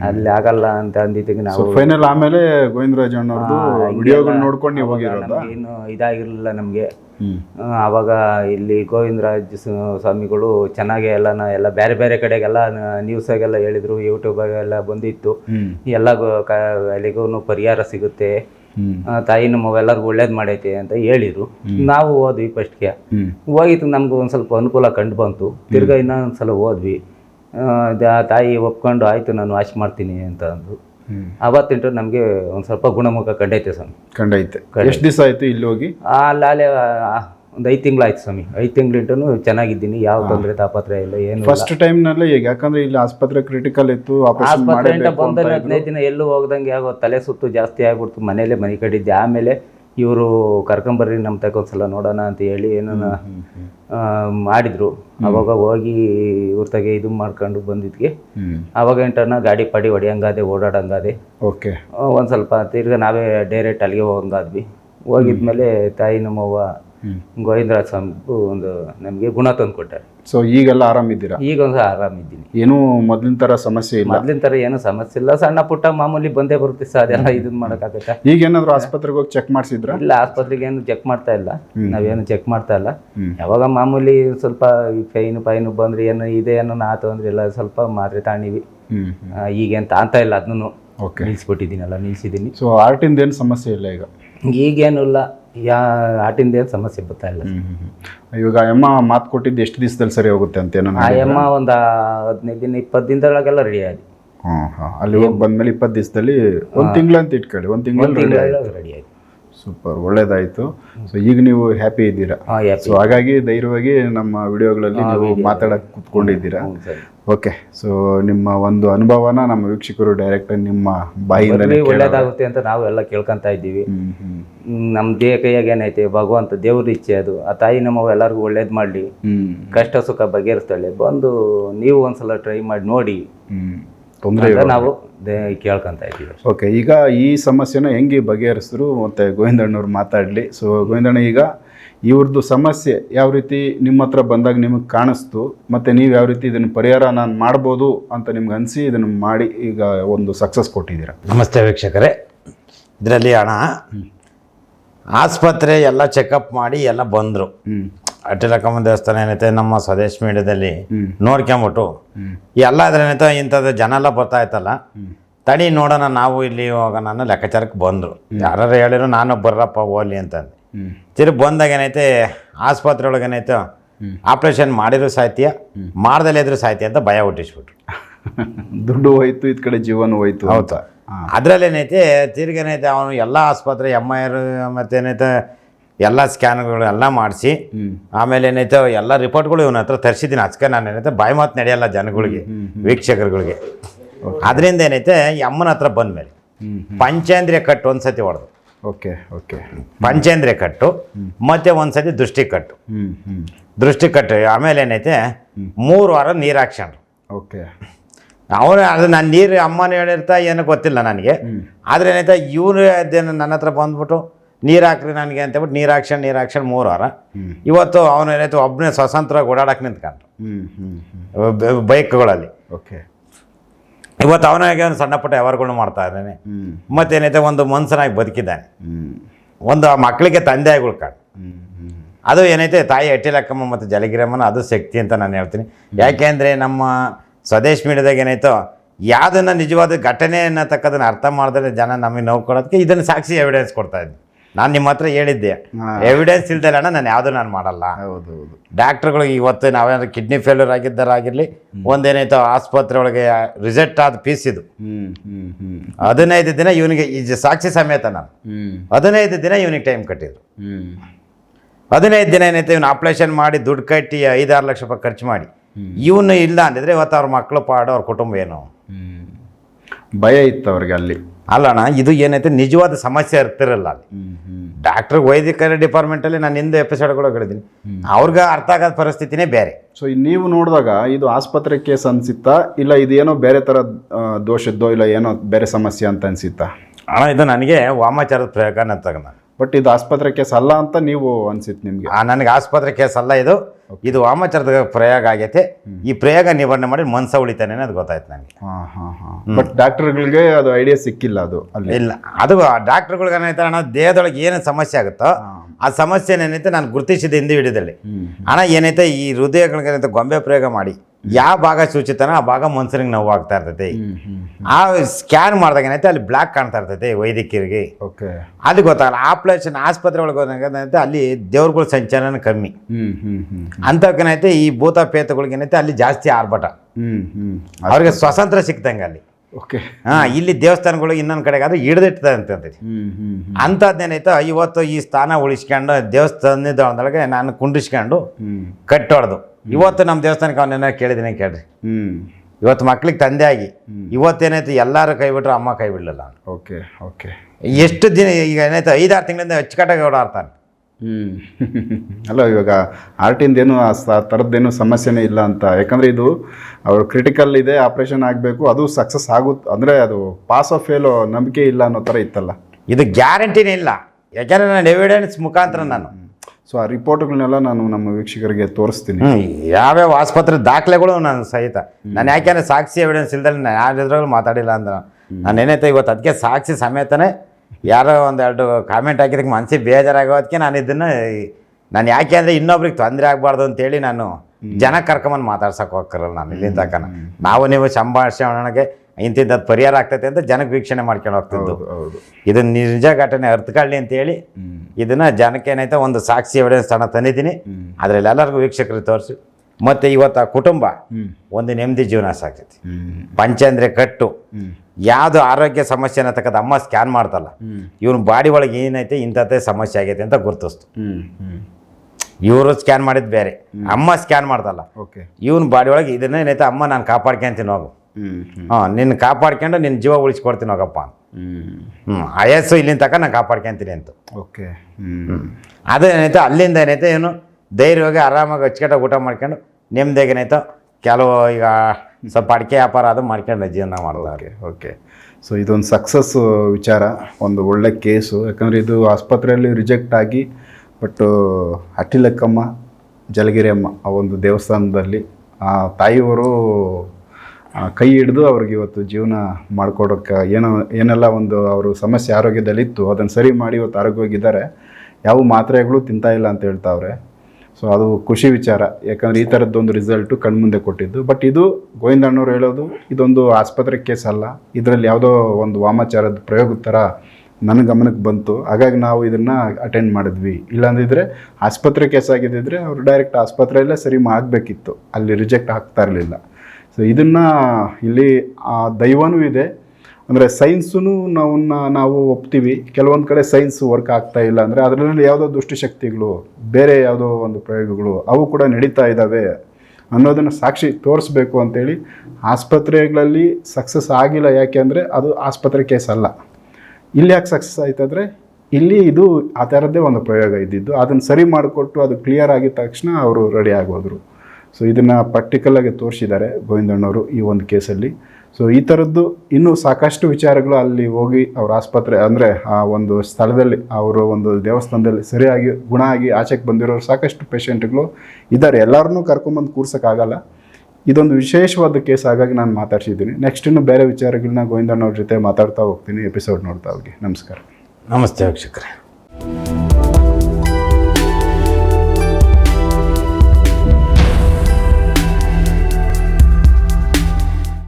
ಅಲ್ಲಿ ಆಗಲ್ಲ ಅಂತ ಅಂದಿದ್ದಕ್ಕೆ ನಾವು ಫೈನಲ್ ಆಮೇಲೆ ಗೋವಿಂದರಾಜ್ ಅಣ್ಣವ್ರದ್ದು ವಿಡಿಯೋಗಳು ನೋಡ್ಕೊಂಡು ನೀವು ಹೋಗಿರೋದು? ಏನು ಇದಾಗಿರಲಿಲ್ಲ ನಮಗೆ. ಆವಾಗ ಇಲ್ಲಿ ಗೋವಿಂದರಾಜ್ ಸ್ವಾಮಿಗಳು ಚೆನ್ನಾಗೆ ಎಲ್ಲನ ಎಲ್ಲ ಬೇರೆ ಬೇರೆ ಕಡೆಗೆಲ್ಲ ನ್ಯೂಸಾಗೆಲ್ಲ ಹೇಳಿದ್ರು ಯೂಟ್ಯೂಬಾಗೆಲ್ಲ ಬಂದಿತ್ತು. ಎಲ್ಲ ಎಲ್ಲಿಗೂ ಪರಿಹಾರ ಸಿಗುತ್ತೆ. ತಾಯಿ ನಮ್ಮ ಎಲ್ಲರಿಗೂ ಒಳ್ಳೇದು ಮಾಡೈತೆ ಅಂತ ಹೇಳಿದ್ರು. ನಾವು ಹೋದ್ವಿ ಫಸ್ಟ್ಗೆ ಹೋಗಿತ್ತು ನಮ್ಗೆ ಒಂದು ಸ್ವಲ್ಪ ಅನುಕೂಲ ಕಂಡು ಬಂತು. ತಿರ್ಗಾ ಇನ್ನೊಂದು ಸಲ ಹೋದ್ವಿ. ತಾಯಿ ಒಪ್ಕೊಂಡು ಆಯಿತು ನಾನು ವಾಶ್ ಮಾಡ್ತೀನಿ ಅಂತ ಅಂದ್ರು. ಅವತ್ತಿಂಟು ನಮಗೆ ಒಂದು ಸ್ವಲ್ಪ ಗುಣಮುಖ ಕಂಡೈತೆ ಸ್ವಾಮಿ ಕಂಡೈತೆ. ಎಷ್ಟು ದಿವಸ ಆಯ್ತು ಇಲ್ಲಿ ಹೋಗಿ? ಆ ಅಲ್ಲೇ ಒಂದು ಐದು ತಿಂಗಳಾಯ್ತು ಸ್ವಾಮಿ. ಐದು ತಿಂಗಳಿಂಟು ಚೆನ್ನಾಗಿದ್ದೀನಿ. ಯಾವ ತೊಂದರೆ ತಾಪತ್ರೆ ಇಲ್ಲ ಏನು ಫಸ್ಟ್ ಟೈಮ್ನಲ್ಲಿ ಈಗ ಯಾಕಂದ್ರೆ ಇಲ್ಲಿ ಆಸ್ಪತ್ರೆ ಕ್ರಿಟಿಕಲ್ ಇತ್ತು ಆಸ್ಪತ್ರೆ ಅಂತ ಮಾಡಬೇಕು ಬಂದ ಹದಿನೈದು ದಿನ ಎಲ್ಲೂ ಹೋಗ್ದಂಗೆ ಆಗೋ ತಲೆ ಸುತ್ತು ಜಾಸ್ತಿ ಆಗ್ಬಿಡ್ತು ಮನೇಲೆ ಮನೆ ಕಟ್ಟಿದ್ದೆ. ಆಮೇಲೆ ಇವರು ಕರ್ಕೊಂಬರ್ರಿ ನಮ್ಮ ತಗ ಒಂದ್ಸಲ ನೋಡೋಣ ಅಂತ ಹೇಳಿ ಏನನ್ನ ಮಾಡಿದ್ರು. ಅವಾಗ ಹೋಗಿ ಇವ್ರ ತಗೆ ಇದು ಮಾಡ್ಕೊಂಡು ಬಂದಿದ್ಗೆ ಅವಾಗ ಎಂಟನ ಗಾಡಿ ಪಾಡಿ ಹೊಡಿಯಂಗಾದೆ ಓಡಾಡಂಗಾದೆ. ಓಕೆ. ಒಂದು ಸ್ವಲ್ಪ ತಿರ್ಗ ನಾವೇ ಡೈರೆಕ್ಟ್ ಅಲ್ಲಿಗೆ ಹೋಗಂಗಾದ್ವಿ. ಹೋಗಿದ್ಮೇಲೆ ತಾಯಿ ನಮ್ಮವ್ವ ಗೋವಿಂದರಾಜ್ ಸ್ವಾಮಿ ಒಂದು ನಮಗೆ ಗುಣ ತಂದು ಕೊಟ್ಟಾರೆ. ಸೊ ಈಗೆಲ್ಲ ಆರಾಮಿದ್ದೀರಾ ಈಗ ಒಂದು ಆರಾಮಿದ್ದೀನಿ ಏನೂ ಮೊದಲಿನ ತರ ಸಮಸ್ಯೆ ಇಲ್ಲ? ಮೊದಲಿನ ಥರ ಏನು ಸಮಸ್ಯೆ ಇಲ್ಲ. ಸಣ್ಣ ಪುಟ್ಟ ಮಾಮೂಲಿ ಬಂದೇ ಬರುತ್ತೆ ಸರ್ ಅದೆಲ್ಲ ಇದನ್ನ ಮಾಡೋಕ್ಕಾಗತ್ತಾ? ಈಗ ಏನಾದ್ರು ಆಸ್ಪತ್ರೆಗೆ ಹೋಗಿ ಚೆಕ್ ಮಾಡಿಸಿದ್ರ? ಇಲ್ಲ ಆಸ್ಪತ್ರೆಗೆ ಏನು ಚೆಕ್ ಮಾಡ್ತಾ ಇಲ್ಲ. ನಾವೇನು ಚೆಕ್ ಮಾಡ್ತಾ ಇಲ್ಲ. ಯಾವಾಗ ಮಾಮೂಲಿ ಸ್ವಲ್ಪ ಫೈನು ಪೈನು ಬಂದ್ರೆ ಏನು ಇದೆ ಏನೋ ಆತು ಅಂದ್ರೆ ಎಲ್ಲ ಸ್ವಲ್ಪ ಮಾತ್ರೆ ಆ, ಈಗೇನು ತಾಂತ ಇಲ್ಲ ಅದನ್ನು. ಓಕೆ ನಿಲ್ಸ್ಬಿಟ್ಟಿದ್ದೀನಲ್ಲ ನಿಲ್ಸಿದ್ದೀನಿ. ಸೊ ಆರ್ಟಿಂದ ಏನು ಸಮಸ್ಯೆ ಇಲ್ಲ ಈಗ? ಈಗೇನು ಇಲ್ಲ. ಯಾ ಆಟಿಂದ ಏನು ಸಮಸ್ಯೆ ಬರ್ತಾ ಇಲ್ಲ. ಇವಾಗ ಅಮ್ಮ ಮಾತು ಕೊಟ್ಟಿದ್ದು ಎಷ್ಟು ದಿವಸದಲ್ಲಿ ಸರಿ ಹೋಗುತ್ತೆ ಅಂತ ಏನೋ ಆ ಅಮ್ಮ ಒಂದು ಹದಿನೈದು ದಿನ ಇಪ್ಪತ್ತು ದಿನದೊಳಗೆಲ್ಲ ರೆಡಿ ಆಗಿ. ಹಾಂ ಹಾಂ ಅಲ್ಲಿ ಹೋಗಿ ಬಂದಮೇಲೆ ಇಪ್ಪತ್ತು ದಿವಸದಲ್ಲಿ ಒಂದು ತಿಂಗಳು ಅಂತ ಇಟ್ಕೊಳ್ಳಿ ಒಂದು ತಿಂಗಳು ರೆಡಿ ಆಗಿ ಸೂಪರ್ ಒಳ್ಳೇದಾಯ್ತು. ಸೊ ಈಗ ನೀವು ಹ್ಯಾಪಿ ಇದ್ದೀರಾ? ಸೊ ಹಾಗಾಗಿ ಧೈರ್ಯವಾಗಿ ನಮ್ಮ ವಿಡಿಯೋಗಳಲ್ಲಿ ನೀವು ಮಾತಾಡಕ್ಕೆ ಕುತ್ಕೊಂಡಿದ್ದೀರಾ? ಓಕೆ ಸೊ ನಿಮ್ಮ ಒಂದು ಅನುಭವನ ನಮ್ಮ ವೀಕ್ಷಕರು ಡೈರೆಕ್ಟ್ ನಿಮ್ಮ ಬಾಯಿಂದ ಒಳ್ಳೇದಾಗುತ್ತೆ ಅಂತ ನಾವು ಎಲ್ಲ ಕೇಳ್ಕೊಂತ ಇದ್ದೀವಿ. ನಮ್ಮ ದೇಹ ಕೈಯಾಗ ಏನೈತೆ? ಭಗವಂತ ದೇವ್ರ ಇಚ್ಛೆ ಅದು. ಆ ತಾಯಿ ನಮ್ಮ ಎಲ್ಲರಿಗೂ ಒಳ್ಳೇದು ಮಾಡಲಿ. ಕಷ್ಟ ಸುಖ ಬಗೆಹರಿಸ್ತಾಳೆ. ಬಂದು ನೀವು ಒಂದ್ಸಲ ಟ್ರೈ ಮಾಡಿ ನೋಡಿ. ತೊಂದರೆ ನಾವು ಕೇಳ್ಕೊಂತ ಇದ್ದೀವಿ. ಓಕೆ ಈಗ ಈ ಸಮಸ್ಯೆನ ಹೆಂಗೆ ಬಗೆಹರಿಸಿದ್ರು? ಮತ್ತೆ ಗೋವಿಂದಣ್ಣವ್ರು ಮಾತಾಡಲಿ. ಸೊ ಗೋವಿಂದಣ್ಣ ಈಗ ಇವ್ರದ್ದು ಸಮಸ್ಯೆ ಯಾವ ರೀತಿ ನಿಮ್ಮ ಹತ್ರ ಬಂದಾಗ ನಿಮಗೆ ಕಾಣಿಸ್ತು? ಮತ್ತು ನೀವು ಯಾವ ರೀತಿ ಇದನ್ನು ಪರಿಹಾರ ನಾನು ಮಾಡ್ಬೋದು ಅಂತ ನಿಮ್ಗೆ ಅನಿಸಿ ಇದನ್ನು ಮಾಡಿ ಈಗ ಒಂದು ಸಕ್ಸಸ್ ಕೊಟ್ಟಿದ್ದೀರಾ? ನಮಸ್ತೆ ವೀಕ್ಷಕರೇ. ಇದರಲ್ಲಿ ಹಣ ಆಸ್ಪತ್ರೆ ಎಲ್ಲ ಚೆಕಪ್ ಮಾಡಿ ಎಲ್ಲ ಬಂದರು. ಅಟ್ಟಿಲಕ್ಕಮ್ಮ ದೇವಸ್ಥಾನ ಏನೈತೆ ನಮ್ಮ ಸ್ವದೇಶ್ ಮೀಡಿಯಾದಲ್ಲಿ. ನೋಡ್ಕೊಂಬಿಟ್ಟು. ಎಲ್ಲ ಅದ್ರೇನೈತೆ ಇಂಥದ್ದು ಜನ ಎಲ್ಲ ಬರ್ತಾ ಇತ್ತಲ್ಲ ತಡಿ ನೋಡೋಣ ನಾವು ಇಲ್ಲಿ ಹೋಗೋಣ ಅನ್ನೋ ಲೆಕ್ಕಾಚಾರಕ್ಕೆ ಬಂದರು. ಯಾರು ಹೇಳಿದ್ರು ನಾನು ಬರ್ರಪ್ಪ ಹೋಗ್ಲಿ ಅಂತಂದು ತಿರು ತಿರುಗಿ ಬಂದಾಗ ಏನೈತೆ ಆಸ್ಪತ್ರೆ ಒಳಗೆ ಏನೈತೆ ಆಪ್ರೇಷನ್ ಮಾಡಿದ್ರು ಸಾಹಿತ್ಯ ಮಾಡ್ದಲ್ಲೇ ಇದ್ರು ಸಾಹಿತ್ಯ ಅಂತ ಭಯ ಹುಟ್ಟಿಸ್ಬಿಟ್ರು. <laughs> ದುಡ್ಡು ಹೋಯ್ತು ಇದ್ ಕಡೆ ಜೀವನ ಹೋಯ್ತು ಹೌದಾ. ಹಾಂ. ಅದ್ರಲ್ಲಿ ಏನೈತೆ ತಿರ್ಗೇನೈತೆ ಅವನು ಎಲ್ಲ ಆಸ್ಪತ್ರೆ ಎಂ ಐ ಆರ್ ಮತ್ತು ಏನೈತೆ ಎಲ್ಲ ಸ್ಕ್ಯಾನ್ಗಳು ಎಲ್ಲ ಮಾಡಿಸಿ. ಆಮೇಲೆ ಏನೈತೆ ಎಲ್ಲ ರಿಪೋರ್ಟ್ಗಳು ಇವನ ಹತ್ರ ತರಿಸಿದ್ದೀನಿ. ಅದಕ್ಕೆ ನಾನು ಏನೈತೆ ಬಾಯಿ ಮಾತು ನಡೆಯಲ್ಲ ಜನಗಳಿಗೆ ವೀಕ್ಷಕರುಗಳಿಗೆ. ಅದರಿಂದ ಏನೈತೆ ಈ ಅಮ್ಮನ ಹತ್ರ ಬಂದ ಮೇಲೆ ಪಂಚೇಂದ್ರಿಯ ಕಟ್ಟು ಒಂದ್ಸತಿ ಹೊಡೆದು. Okay okay. ಪಂಚೇಂದ್ರಿಯ ಕಟ್ಟು ಮತ್ತೆ ಒಂದ್ಸತಿ ದೃಷ್ಟಿ ಕಟ್ಟು. ದೃಷ್ಟಿ ಕಟ್ಟು ಆಮೇಲೆ ಏನೈತೆ ಮೂರು ವಾರ ನೀರು ಹಾಕ್ಸ್ಕೊಂಡ್ರು ಓಕೆ. ಅವನು ಅದು ನಾನು ನೀರು ಅಮ್ಮನ ಹೇಳಿರ್ತಾ ಏನೋ ಗೊತ್ತಿಲ್ಲ ನನಗೆ. ಆದರೆ ಏನೈತೆ ಇವನು ಅದೇನು ನನ್ನ ಹತ್ರ ಬಂದ್ಬಿಟ್ಟು ನೀರು ಹಾಕ್ರಿ ನನಗೆ ಅಂತೇಳ್ಬಿಟ್ಟು ನೀರು ಹಾಕ್ಸ್ಕೊಂಡು ನೀರು ಹಾಕ್ಸ್ಕೊಂಡು ಮೂರು ವಾರ. ಇವತ್ತು ಅವನು ಏನಾಯ್ತು ಒಬ್ಬನೇ ಸ್ವತಂತ್ರವಾಗಿ ಓಡಾಡಕ್ಕೆ ನಿಂತ್ಕೊಂಡ್ರು. ಬೈಕ್ಗಳಲ್ಲಿ. ಓಕೆ. ಇವತ್ತು ಅವನಾಗೆ ಒಂದು ಸಣ್ಣ ಪುಟ್ಟ ವ್ಯವಹಾರಗಳು ಮಾಡ್ತಾ ಇದ್ದಾನೆ. ಮತ್ತೇನೈತೆ ಒಂದು ಮನ್ಸನಾಗಿ ಬದುಕಿದ್ದಾನೆ. ಒಂದು ಆ ಮಕ್ಕಳಿಗೆ ತಂದೆಯಾಗಿ ಉಳ್ಕೊಂಡು ಹ್ಮ್ ಹ್ಮ್. ಅದು ಏನೈತೆ ತಾಯಿ ಅಟ್ಟಿಲಕ್ಕಮ್ಮ ಮತ್ತು ಜಲಗಿರಮ್ಮನ ಅದು ಶಕ್ತಿ ಅಂತ ನಾನು ಹೇಳ್ತೀನಿ. ಯಾಕೆಂದರೆ ನಮ್ಮ ಸ್ವದೇಶ್ ಮೀಡಿಯಾದಾಗ ಏನಾಯ್ತೋ ಯಾವುದನ್ನು ನಿಜವಾದ ಘಟನೆ ಅನ್ನತಕ್ಕದನ್ನು ಅರ್ಥ ಮಾಡಿದ್ರೆ ಜನ ನಮಗೆ ನೋವು ಕೊಡೋದಕ್ಕೆ ಇದನ್ನು ಸಾಕ್ಷಿ ಎವಿಡೆನ್ಸ್ ಕೊಡ್ತಾ ನಾನು ನಿಮ್ಮ ಹತ್ರ ಹೇಳಿದ್ದೆ. ಎವಿಡೆನ್ಸ್ ಇಲ್ದಲ್ಲ ಅಣ್ಣ ನಾನು ಯಾವುದು ನಾನು ಮಾಡಲ್ಲ. ಹೌದು ಹೌದು. ಡಾಕ್ಟ್ರುಗಳು ಇವತ್ತು ನಾವೇನಾದ್ರು ಕಿಡ್ನಿ ಫೇಲ್ಯೂರ್ ಆಗಿದ್ದಾರಾಗಿರಲಿ ಒಂದೇನಾಯ್ತು ಆಸ್ಪತ್ರೆ ಒಳಗೆ ರಿಸಲ್ಟ್ ಆದ ಪೀಸ್ ಇದು. ಹದಿನೈದು ದಿನ ಇವನಿಗೆ ಈ ಸಾಕ್ಷಿ ಸಮೇತ ನಾನು. ಹದಿನೈದು ದಿನ ಇವನಿಗೆ ಟೈಮ್ ಕಟ್ಟಿದ್ರು. ಹದಿನೈದು ದಿನ ಏನೈತೆ ಇವನು ಆಪ್ರೇಷನ್ ಮಾಡಿ ದುಡ್ಡು ಕಟ್ಟಿ ಐದಾರು ಲಕ್ಷ ರೂಪಾಯಿ ಖರ್ಚು ಮಾಡಿ. ಇವನು ಇಲ್ಲ ಅಂದಿದ್ರೆ ಇವತ್ತು ಅವ್ರ ಮಕ್ಕಳು ಪಾಡು ಅವ್ರ ಕುಟುಂಬ ಏನು? ಭಯ ಇತ್ತು ಅವ್ರಿಗೆ ಅಲ್ಲಿ. ಅಲ್ಲಣ್ಣ ಇದು ಏನೈತೆ ನಿಜವಾದ ಸಮಸ್ಯೆ ಇರ್ತಿರಲ್ಲ ಅಲ್ಲಿ. ಡಾಕ್ಟರ್ ವೈದ್ಯಕೀಯ ಡಿಪಾರ್ಟ್ಮೆಂಟಲ್ಲಿ ನಾನು ಹಿಂದೆ ಎಪಿಸೋಡ್ಗಳು ಹೇಳಿದ್ದೀನಿ. ಅವ್ರಿಗೆ ಅರ್ಥ ಆಗದ ಪರಿಸ್ಥಿತಿನೇ ಬೇರೆ. ಸೊ ನೀವು ನೋಡಿದಾಗ ಇದು ಆಸ್ಪತ್ರೆ ಕೇಸ್ ಅನ್ಸಿತ್ತಾ ಇಲ್ಲ ಇದೇನೋ ಬೇರೆ ಥರ ದೋಷದ್ದೋ ಇಲ್ಲ ಏನೋ ಬೇರೆ ಸಮಸ್ಯೆ ಅಂತ ಅನ್ಸಿತ್ತಾ? ಅಣ್ಣ ಇದು ನನಗೆ ವಾಮಾಚಾರದ ಪ್ರಯೋಗ ನಾನು ತಗೊಂಡ ಬಟ್ ಇದು ಆಸ್ಪತ್ರೆ ಕೇಸ್ ಅಲ್ಲ ಅಂತ ನೀವು ಅನ್ಸಿತ್ತು ನಿಮಗೆ. ನನಗೆ ಆಸ್ಪತ್ರೆ ಕೇಸ್ ಅಲ್ಲ ಇದು. ಇದು ವಾಮಾಚಾರದ ಪ್ರಯೋಗ ಆಗೈತೆ. ಈ ಪ್ರಯೋಗ ನಿವಾರಣೆ ಮಾಡಿ ಮನ್ಸ ಉಳಿತಾನೆ ಅದು ಗೊತ್ತಾಯ್ತು ನನಗೆ. ಹಾಂ ಹಾಂ ಹಾಂ. ಬಟ್ ಡಾಕ್ಟರ್ಗಳಿಗೆ ಅದು ಐಡಿಯಾ ಸಿಕ್ಕಿಲ್ಲ ಅದು ಅಲ್ಲಿ. ಇಲ್ಲ. ಅದು ಡಾಕ್ಟರ್ಗಳಿಗೆ ಏನೈತೆ ಅಣ್ಣ ದೇಹದೊಳಗೆ ಏನು ಸಮಸ್ಯೆ ಆಗುತ್ತೋ ಆ ಸಮಸ್ಯೆ ಏನೈತೆ ನಾನು ಗುರುತಿಸಿದ ಹಿಂದೆ ಹಿಡಿದಲ್ಲಿ ಅಣ್ಣ ಏನೈತೆ ಈ ಹೃದಯಗಳಿಗೆ ಏನೈತೆ ಗೊಂಬೆ ಪ್ರಯೋಗ ಮಾಡಿ. ಯಾವ ಭಾಗ ಸೂಚಿತನೋ ಆ ಭಾಗ ಮನುಷ್ಯನಿಗೆ ನೋವು ಆಗ್ತಾ ಇರ್ತೈತಿ ಆ ಸ್ಕ್ಯಾನ್ ಮಾಡಿದಾಗ ಏನೈತೆ ಅಲ್ಲಿ ಬ್ಲ್ಯಾಕ್ ಕಾಣ್ತಾ ಇರ್ತೈತಿ ವೈದ್ಯಕೀಯರಿಗೆ. ಓಕೆ ಅದು ಗೊತ್ತಾಗಲ್ಲ ಆಪ್ರೇಷನ್ ಆಸ್ಪತ್ರೆ ಒಳಗೆ ಹೋದಾಗ ಏನೈತೆ ಅಲ್ಲಿ ದೇವ್ರಗಳ ಸಂಚಾರನ ಕಮ್ಮಿ. ಅಂಥಕ್ಕೇನೈತೆ ಈ ಭೂತ ಪೇತಗಳಿಗೆ ಏನೈತೆ ಅಲ್ಲಿ ಜಾಸ್ತಿ ಆರ್ಭಟ. ಅವ್ರಿಗೆ ಸ್ವತಂತ್ರ ಸಿಕ್ತಂಗೆ ಅಲ್ಲಿ. ಓಕೆ ಹಾಂ ಇಲ್ಲಿ ದೇವಸ್ಥಾನಗಳು ಇನ್ನೊಂದು ಕಡೆಗೆ ಹಿಡಿದಿರ್ತದೆ ಅಂತಂತೈತಿ ಹ್ಮ್ ಹ್ಮ್ ಹ್ಮ್. ಅಂಥದ್ದೇನೈತೋ ಇವತ್ತು ಈ ಸ್ಥಾನ ಉಳಿಸ್ಕೊಂಡು ದೇವಸ್ಥಾನದೊಳಗೆ ನಾನು ಕುಂಡಿಸ್ಕೊಂಡು ಕಟ್ಟೋಡ್ದು ಇವತ್ತು ನಮ್ಮ ದೇವಸ್ಥಾನಕ್ಕೆ ಅವನ್ನೇನೋ ಕೇಳಿದ್ದೀನಿ ಕೇಳ್ರಿ. ಇವತ್ತು ಮಕ್ಳಿಗೆ ತಂದೆ ಆಗಿ ಇವತ್ತೇನೈತೆ ಎಲ್ಲರೂ ಕೈ ಬಿಟ್ರು ಅಮ್ಮ ಕೈ ಬಿಡಲಿಲ್ಲ ಓಕೆ ಓಕೆ ಎಷ್ಟು ದಿನ ಈಗ ಏನಾಯ್ತು ಐದಾರು ತಿಂಗಳಿಂದ ಅಚ್ಚುಕಟ್ಟಾಗಿ ಓಡಾಡ್ತಾನೆ. ಹ್ಮ್. <laughs> ಅಲ್ಲ ಇವಾಗ ಆರ್ಟಿಂದೇನು ಆ ಥರದ್ದೇನು ಸಮಸ್ಯೆನೇ ಇಲ್ಲ ಅಂತ. ಯಾಕಂದ್ರೆ ಇದು ಅವ್ರು ಕ್ರಿಟಿಕಲ್ ಇದೆ ಆಪ್ರೇಷನ್ ಆಗಬೇಕು ಅದು ಸಕ್ಸಸ್ ಆಗುತ್ತೆ ಅಂದರೆ ಅದು ಪಾಸ್ ಆಫ್ ಫೇಲು ನಂಬಿಕೆ ಇಲ್ಲ ಅನ್ನೋ ಥರ ಇತ್ತಲ್ಲ. ಇದು ಗ್ಯಾರಂಟಿನೇ ಇಲ್ಲ. ಯಾಕೆಂದರೆ ನಾನು ಎವಿಡೆನ್ಸ್ ಮುಖಾಂತರ ನಾನು. ಸೊ ಆ ರಿಪೋರ್ಟ್ಗಳನ್ನೆಲ್ಲ ನಾನು ನಮ್ಮ ವೀಕ್ಷಕರಿಗೆ ತೋರಿಸ್ತೀನಿ. ಯಾವ್ಯಾವ ಆಸ್ಪತ್ರೆ ದಾಖಲೆಗಳು ನಾನು ಸಹಿತ. ನಾನು ಯಾಕೆಂದ್ರೆ ಸಾಕ್ಷಿ ಎವಿಡೆನ್ಸ್ ಇಲ್ದಲ್ಲಿ ನಾನು ಯಾರಿದ್ರಲ್ಲೂ ಮಾತಾಡಿಲ್ಲ ಅಂದ್ರೆ ನಾನು ಏನೈತೆ ಇವತ್ತು ಅದಕ್ಕೆ ಸಾಕ್ಷಿ ಸಮೇತನೇ ಯಾರೋ ಒಂದೆರಡು ಕಾಮೆಂಟ್ ಹಾಕಿದಕ್ಕೆ ಮನಸ್ಸಿಗೆ ಬೇಜಾರಾಗೋದಕ್ಕೆ ನಾನು ಇದನ್ನು ನಾನು ಯಾಕೆ ಅಂದರೆ ಇನ್ನೊಬ್ರಿಗೆ ತೊಂದರೆ ಆಗಬಾರ್ದು ಅಂತೇಳಿ ನಾನು ಜನ ಕರ್ಕೊಂಬಂದು ಮಾತಾಡ್ಸೋಕೆ ಹೋಗ್ತಾರಲ್ಲ ನಾನು ಇಲ್ಲಿಂದ ಕನ ನಾವು ನೀವು ಸಂಭಾಷಣೆಗೆ ಇಂತಿಂಥದ್ದು ಪರಿಹಾರ ಆಗ್ತೈತೆ ಅಂತ ಜನಕ್ಕೆ ವೀಕ್ಷಣೆ ಮಾಡ್ಕೊಂಡು ಹೋಗ್ತಿದ್ದು. ಹೌದು ಹೌದು. ಇದು ನಿಜ ಘಟನೆ ಅರ್ಥಕೊಳ್ಳಿ ಅಂತೇಳಿ ಇದನ್ನು ಜನಕ್ಕೆ ಏನೈತೆ ಒಂದು ಸಾಕ್ಷಿ ಎವಿಡೆನ್ಸ್ ಸ್ಥಾನ ತಂದಿದ್ದೀನಿ. ಅದರಲ್ಲಿ ಎಲ್ಲರಿಗೂ ವೀಕ್ಷಕರು ತೋರಿಸಿ. ಮತ್ತು ಇವತ್ತು ಆ ಕುಟುಂಬ ಒಂದು ನೆಮ್ಮದಿ ಜೀವನ ಸಾಕ್ತೈತಿ ಪಂಚ ಅಂದರೆ ಕಟ್ಟು. ಯಾವುದು ಆರೋಗ್ಯ ಸಮಸ್ಯೆ ಅನ್ನತಕ್ಕದ್ದು ಅಮ್ಮ ಸ್ಕ್ಯಾನ್ ಮಾಡ್ತಲ್ಲ. ಇವನು ಬಾಡಿ ಒಳಗೆ ಏನೈತೆ ಇಂಥದ್ದೇ ಸಮಸ್ಯೆ ಆಗೈತೆ ಅಂತ ಗುರುತಿಸ್ತು. ಇವರು ಸ್ಕ್ಯಾನ್ ಮಾಡಿದ್ದು ಬೇರೆ. ಅಮ್ಮ ಸ್ಕ್ಯಾನ್ ಮಾಡ್ತಲ್ಲ. ಓಕೆ. ಇವನು ಬಾಡಿ ಒಳಗೆ ಇದನ್ನ ಏನೈತೆ ಅಮ್ಮ ನಾನು ಕಾಪಾಡ್ಕೊಂತೀನಿ ಹೋಗು. ಹಾಂ ನಿನ್ನ ಕಾಪಾಡ್ಕೊಂಡು ನಿನ್ನ ಜೀವ ಉಳಿಸ್ಕೊಡ್ತೀನಿ ಹೋಗಪ್ಪ. ಹ್ಞೂ ಆಯಸ್ಸು ಇಲ್ಲಿನ ತನಕ ನಾನು ಕಾಪಾಡ್ಕೊಂತೀನಿ ಅಂತ. ಓಕೆ. ಹ್ಞೂ ಅದು ಏನೈತೆ ಅಲ್ಲಿಂದ ಏನೈತೆ ಏನು ಧೈರ್ಯವಾಗಿ ಆರಾಮಾಗಿ ಅಚ್ಚುಕಟ್ಟಾಗಿ ಊಟ ಮಾಡ್ಕೊಂಡು ನೆಮ್ಮದಿಯಾಗಿ ಏನೈತೋ ಕೆಲವು ಈಗ ಸ್ವಲ್ಪ ಅಡಿಕೆ ವ್ಯಾಪಾರ ಅದು ಮಾಡ್ಕೊಂಡು ಜೀವನ ಮಾಡ್ತಾರೆ. ಓಕೆ ಸೊ ಇದೊಂದು ಸಕ್ಸಸ್ ವಿಚಾರ, ಒಂದು ಒಳ್ಳೆ ಕೇಸು ಯಾಕಂದರೆ ಇದು ಆಸ್ಪತ್ರೆಯಲ್ಲಿ ರಿಜೆಕ್ಟ್ ಆಗಿ ಬಟ್ ಅಟ್ಟಿಲಕ್ಕಮ್ಮ, ಜಲಗಿರಿಯಮ್ಮ, ಆ ಒಂದು ದೇವಸ್ಥಾನದಲ್ಲಿ, ಆ ತಾಯಿಯವರು ಕೈ ಹಿಡಿದು ಅವ್ರಿಗೆ ಇವತ್ತು ಜೀವನ ಮಾಡ್ಕೊಡೋಕ್ಕೆ ಏನೋ, ಏನೆಲ್ಲ ಒಂದು ಅವರು ಸಮಸ್ಯೆ ಆರೋಗ್ಯದಲ್ಲಿತ್ತು, ಅದನ್ನು ಸರಿ ಮಾಡಿ ಇವತ್ತು ಆರೋಗ್ಯವಾಗಿದ್ದಾರೆ, ಯಾವ ಮಾತ್ರೆಗಳು ತಿಂತಾ ಇಲ್ಲ ಅಂತ ಹೇಳ್ತಾವ್ರೆ. ಸೊ ಅದು ಖುಷಿ ವಿಚಾರ. ಯಾಕಂದರೆ ಈ ಥರದ್ದೊಂದು ರಿಸಲ್ಟು ಕಣ್ಮುಂದೆ ಕೊಟ್ಟಿದ್ದು. ಬಟ್ ಇದು ಗೋವಿಂದಣ್ಣವ್ರು ಹೇಳೋದು, ಇದೊಂದು ಆಸ್ಪತ್ರೆ ಕೇಸ್ ಅಲ್ಲ. ಇದರಲ್ಲಿ ಯಾವುದೋ ಒಂದು ವಾಮಾಚಾರದ ಪ್ರಯೋಗದ ಥರ ನನ್ನ ಗಮನಕ್ಕೆ ಬಂತು. ಹಾಗಾಗಿ ನಾವು ಇದನ್ನು ಅಟೆಂಡ್ ಮಾಡಿದ್ವಿ. ಇಲ್ಲಾಂದಿದ್ರೆ ಆಸ್ಪತ್ರೆ ಕೇಸ್ ಆಗಿದ್ದಿದ್ರೆ ಅವರು ಡೈರೆಕ್ಟ್ ಆಸ್ಪತ್ರೆಯಲ್ಲೇ ಸರಿ ಮಾಡಬೇಕಿತ್ತು ಅಲ್ಲಿ ರಿಜೆಕ್ಟ್ ಆಗ್ತಾ ಇರಲಿಲ್ಲ. ಸೊ ಇದನ್ನು ಇಲ್ಲಿ ಆ ದೈವನೂ ಇದೆ. ಅಂದರೆ ಸೈನ್ಸೂ ನಾವನ್ನ ನಾವು ಒಪ್ತೀವಿ. ಕೆಲವೊಂದು ಕಡೆ ಸೈನ್ಸ್ ವರ್ಕ್ ಆಗ್ತಾ ಇಲ್ಲ ಅಂದರೆ ಅದರಲ್ಲಿ ಯಾವುದೋ ದುಷ್ಟಶಕ್ತಿಗಳು, ಬೇರೆ ಯಾವುದೋ ಒಂದು ಪ್ರಯೋಗಗಳು ಅವು ಕೂಡ ನಡೀತಾ ಇದ್ದಾವೆ ಅನ್ನೋದನ್ನು ಸಾಕ್ಷಿ ತೋರಿಸ್ಬೇಕು ಅಂತೇಳಿ ಆಸ್ಪತ್ರೆಗಳಲ್ಲಿ ಸಕ್ಸಸ್ ಆಗಿಲ್ಲ ಯಾಕೆ ಅಂದರೆ ಅದು ಆಸ್ಪತ್ರೆ ಕೇಸ್ ಅಲ್ಲ. ಇಲ್ಲಿ ಯಾಕೆ ಸಕ್ಸಸ್ ಆಯ್ತಂದರೆ ಇಲ್ಲಿ ಇದು ಆ ಥರದ್ದೇ ಒಂದು ಪ್ರಯೋಗ ಇದ್ದಿದ್ದು. ಅದನ್ನು ಸರಿ ಮಾಡಿಕೊಟ್ಟು ಅದು ಕ್ಲಿಯರ್ ಆಗಿದ ತಕ್ಷಣ ಅವರು ರೆಡಿ ಆಗೋದ್ರು. ಸೊ ಇದನ್ನು ಪರ್ಟಿಕ್ಯುಲರ್ಗೆ ತೋರಿಸಿದ್ದಾರೆ ಗೋವಿಂದಣ್ಣವರು ಈ ಒಂದು ಕೇಸಲ್ಲಿ. ಸೊ ಈ ಥರದ್ದು ಇನ್ನೂ ಸಾಕಷ್ಟು ವಿಚಾರಗಳು ಅಲ್ಲಿ ಹೋಗಿ ಅವ್ರ ಆಸ್ಪತ್ರೆ ಅಂದರೆ ಆ ಒಂದು ಸ್ಥಳದಲ್ಲಿ, ಅವರ ಒಂದು ದೇವಸ್ಥಾನದಲ್ಲಿ ಸರಿಯಾಗಿ ಗುಣ ಆಗಿ ಆಚೆಗೆ ಬಂದಿರೋರು ಸಾಕಷ್ಟು ಪೇಷಂಟ್ಗಳು ಇದ್ದಾರೆ. ಎಲ್ಲರನ್ನೂ ಕರ್ಕೊಂಬಂದು ಕೂರ್ಸೋಕ್ಕಾಗಲ್ಲ. ಇದೊಂದು ವಿಶೇಷವಾದ ಕೇಸ್ ಹಾಗಾಗಿ ನಾನು ಮಾತಾಡ್ಸಿದ್ದೀನಿ. ನೆಕ್ಸ್ಟ್ ಇನ್ನು ಬೇರೆ ವಿಚಾರಗಳನ್ನ ಗೋವಿಂದಣ್ಣವ್ರ ಜೊತೆ ಮಾತಾಡ್ತಾ ಹೋಗ್ತೀನಿ ಎಪಿಸೋಡ್ ನೋಡ್ತಾ ಹೋಗಿ. ನಮಸ್ಕಾರ. ನಮಸ್ತೆ ವೀಕ್ಷಕರೇ.